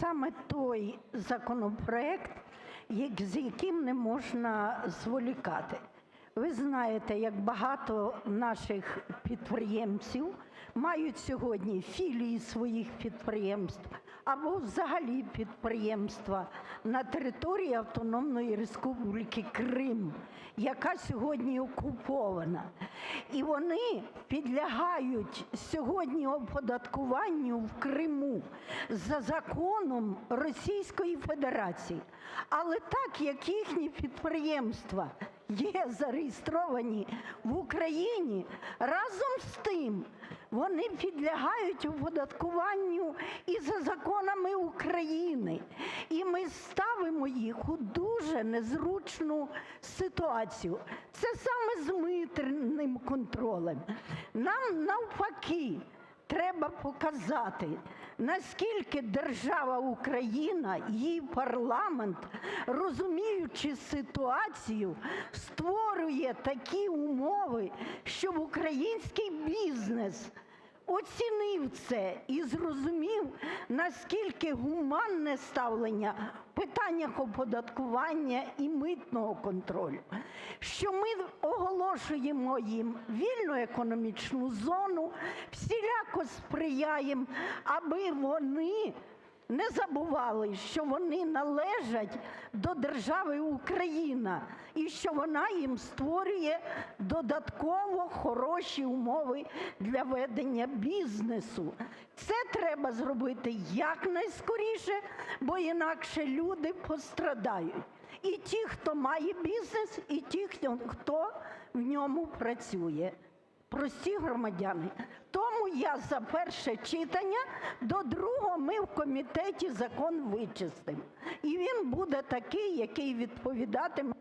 саме той законопроект, з яким не можна зволікати. Ви знаєте, як багато наших підприємців мають сьогодні філії своїх підприємств або взагалі підприємства на території Автономної Республіки Крим, яка сьогодні окупована. І вони підлягають сьогодні оподаткуванню в Криму за законом Російської Федерації. Але так як їхні підприємства є зареєстровані в Україні, разом з тим вони підлягають оподаткуванню і за законами України. І ми ставимо їх у дуже незручну ситуацію. Це саме з митним контролем. Нам навпаки треба показати, наскільки держава Україна, її парламент, розуміючи ситуацію, створює такі умови, щоб український бізнес оцінив це і зрозумів, наскільки гуманне ставлення в питаннях оподаткування і митного контролю, що ми оголошуємо їм вільну економічну зону, всіляко сприяємо, аби вони не забували, що вони належать до держави Україна і що вона їм створює додатково хороші умови для ведення бізнесу. Це треба зробити якнайскоріше, бо інакше люди пострадають. І ті, хто має бізнес, і ті, хто- в ньому працює. Прості громадяни. Я за перше читання, до другого ми в комітеті закон вичистимо. І він буде такий, який відповідатиме.